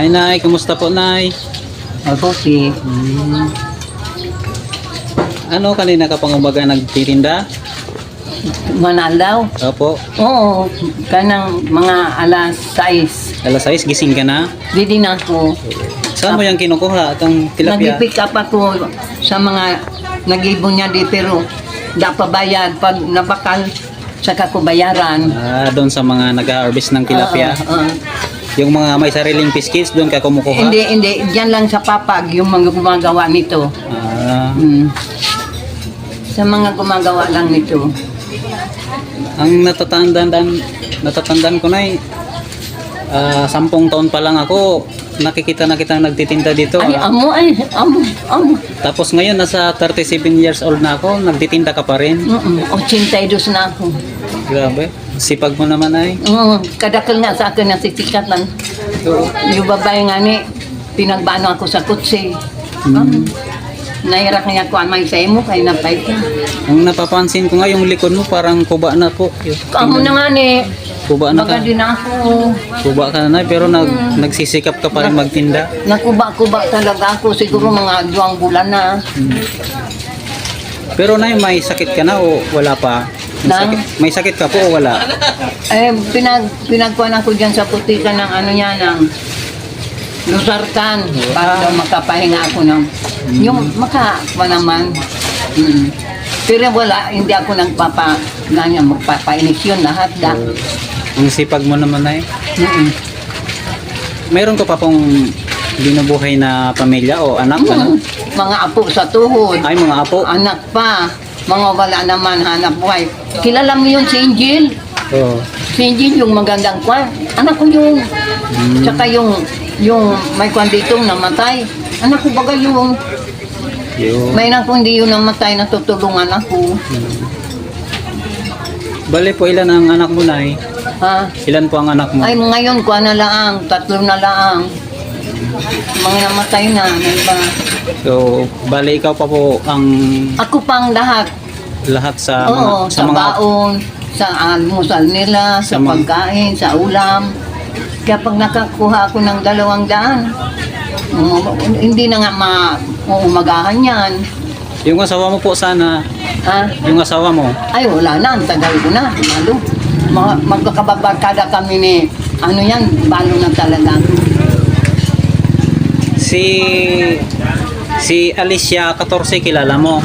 Hi, Nay. Kumusta po, Nay? Mabuti. Hmm. Ano, kanina ka pang umaga nagtitinda? Manalaw? Opo. Oo, kanang mga alas 6. Alas 6, gising ka na. Didi na ako. Saan mo yung kinukuha? Itong tilapia? Nag-pick up ako sa mga nag-ibon niya di pero da pa bayad pag napakal saka ko bayaran. Ah, doon sa mga nag-harvest ng tilapia. Oo, oo. Yung mga may sariling piskits, doon ka kumukuha? Hindi, hindi. Diyan lang sa papag yung mga gumagawa nito. Ah, Mm. Sa mga gumagawa lang nito. ang natatandaan, natatandaan ko na ah, sampung taon pa lang ako, nakikita na kita nagtitinda dito. Ay, ah. amo, ay, amo, amo. Tapos ngayon, nasa 37 years old na ako, nagtitinda ka pa rin. Mm-mm, 82 na ako. Grabe. Sipag mo naman ay. Oo, kadakal nga sa akin na sisikatan. Yung babae nga ni, pinagbano ako sa kutsi. Um, nairak niya ko amay sa imo, kay napay ka. Ang napapansin ko nga, yung likod mo parang kuba na po. Kamu na nga ni, Kuba na baga ka. din ako. Kuba ka na, pero nag, nagsisikap ka pa rin magtinda. Nakuba-kuba talaga ako, siguro mga duwang bulan na. Pero na may sakit ka na o wala pa? May Nang? sakit, may sakit ka po o wala? Eh, pinag, pinagkuhan ako dyan sa putika ng ano niya, ng lusartan, para daw makapahinga ako ng, yung makakuha naman. Mm. Pero wala, hindi ako nagpapa, ganyan, magpapainis yun lahat da. Ang sipag mo naman ay. Mm-mm. Meron ka pa pong binubuhay na pamilya o anak? Ano? Mga apo sa tuhod, Ay, mga apo. anak pa, mga wala naman hanap buhay. Kilala mo yun si Angel? Oo. Si Angel yung magandang kwan. Anak ko yung, tsaka yung, yung may kwan dito namatay. Anak ko baga yung, Yun. may anak ko hindi yun namatay, natutulungan ako. Bale po, ilan ang anak mo na Ha? Ilan po ang anak mo? Ay, ngayon, kwan na lang, tatlo na lang. Mga namatay na, may iba. So, bale ikaw pa po ang Ako pang lahat. lahat sa mga Oo, sa, baon, sa almusal nila, sa, Sa mga- pagkain, sa ulam. Kaya pag nakakuha ako ng dalawang daan, um, hindi na nga maumagahan yan. Yung asawa mo po sana, Ha? yung asawa mo, Ay, wala na. Ang tagal ko na. Malo. Mga, magkakabagbarkada kami ni, ano yan, balo na talaga. Si si Alicia 14 kilala mo.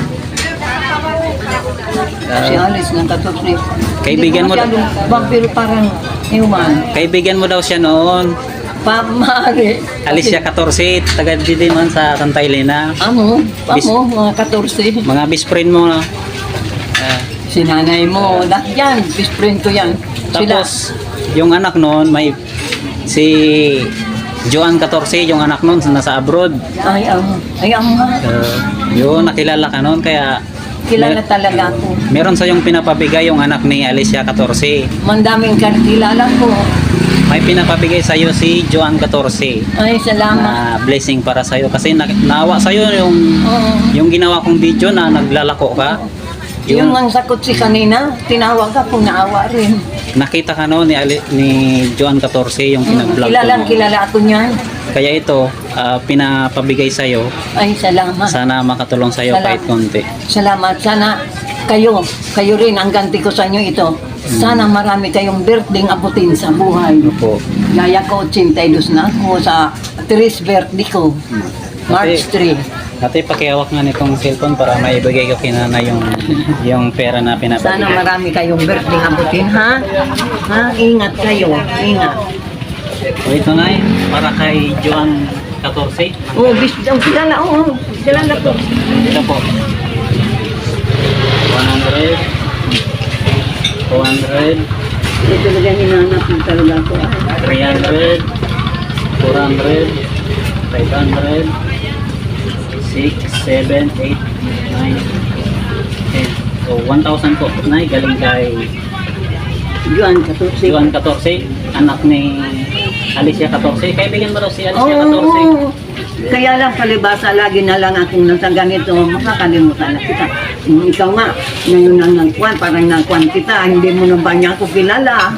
Si Alice ng katutri. Kaibigan mo- Vampiro parang human. Kaibigan mo daw siya noon. Pamari. Alicia 14, taga dito man sa Tantay Lena. Amo, amo, mga 14. Mga best friend mo na. Ah, Si nanay mo, lahat yan, best friend ko yan. Sila, tapos, yung anak noon, may si Joan 14, yung anak noon, nasa abroad. ay, amo, ay, amo nga. Uh, yun, nakilala ka noon, kaya Kilala talaga ako. meron sa yung pinapabigay yung anak ni Alicia 14. Mandaming kilala ko. May pinapabigay sa iyo si Joan 14 Ay, salamat. na blessing para sa iyo kasi na, naawa sa iyo yung Oo. yung ginawa kong video na naglalako ka. Yung Yung ang sakot si kanina, tinawag ka po, naawa rin. nakita ka no ni Ali, ni Joan 14 yung Mm, pinag-vlog kilala, ko. kilala ako niyan. Kaya ito ah, pinapabigay sa iyo. Ay, salamat. Sana makatulong sa iyo Salamat. kahit konti. Salamat. Sana kayo, kayo rin, ang ganti ko sa inyo ito. Sana marami kayong birthday abutin sa buhay. Opo. Yaya ko, 82 na ako sa Tris birthday ko. March 3. Ate, pakihawak nga nitong cellphone para maibigay ko kinana yung yung pera na Sana pinapabigay. marami kayong birthday abutin, ha? Ha? Ingat kayo. Ingat. O ito na eh, para kay Joan 14. Oh, bis, ang kilala, oh, oh, kilala ko. Ito po. 100 200 Ito talaga hinanap ng talaga ko. 300 400 500 6 7 8 9 10 So 1,000 po. Nay, galing kay Juan, katusi. Juan 14, anak ni Alicia 14. Kaibigan mo daw si Alicia Oo, 14. oo. Kaya lang palibasa, lagi na lang akong nasa ganito, makakalimutan na kita. Mm, Ikaw nga, ngayon ang nagkwan, parang nagkwan kita, hindi mo na ba niya ako kilala?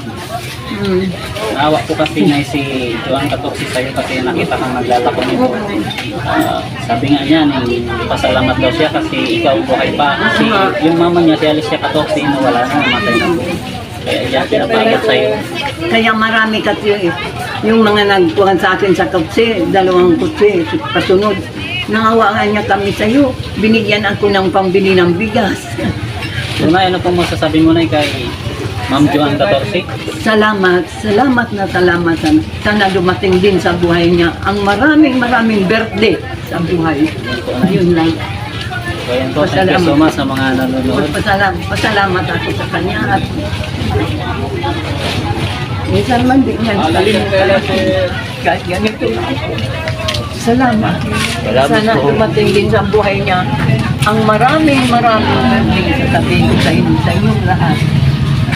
Hmm. Naawa ko kasi na si Juan Katoksi sa'yo kasi nakita kang naglalako nito. Ah, sabi nga niya, pasalamat daw siya kasi ikaw buhay pa. Kasi yung mama niya, si Alicia Katoksi, na wala na, namatay na po. Kaya yan, pinapagat sa'yo. Kaya marami kasi eh, yung mga nagkuhan sa akin sa kutsi, dalawang kutsi, kasunod. Nangawaan niya kami sa iyo. Binigyan ako ng pambili ng bigas. Una, ano pong masasabi mo na kay Ma'am Juan Katoksi? Salamat, salamat na salamat. Sana, sana dumating din sa buhay niya ang maraming maraming birthday sa buhay. Yun lang. So yan po, thank you so much sa mga nanonood. Pasalam, pasalamat ako sa kanya at minsan man din yan. Kahit ganito. Salamat. Salamat Sana po. dumating din sa buhay niya ang maraming maraming birthday sa ko sa inyo, sa inyong lahat.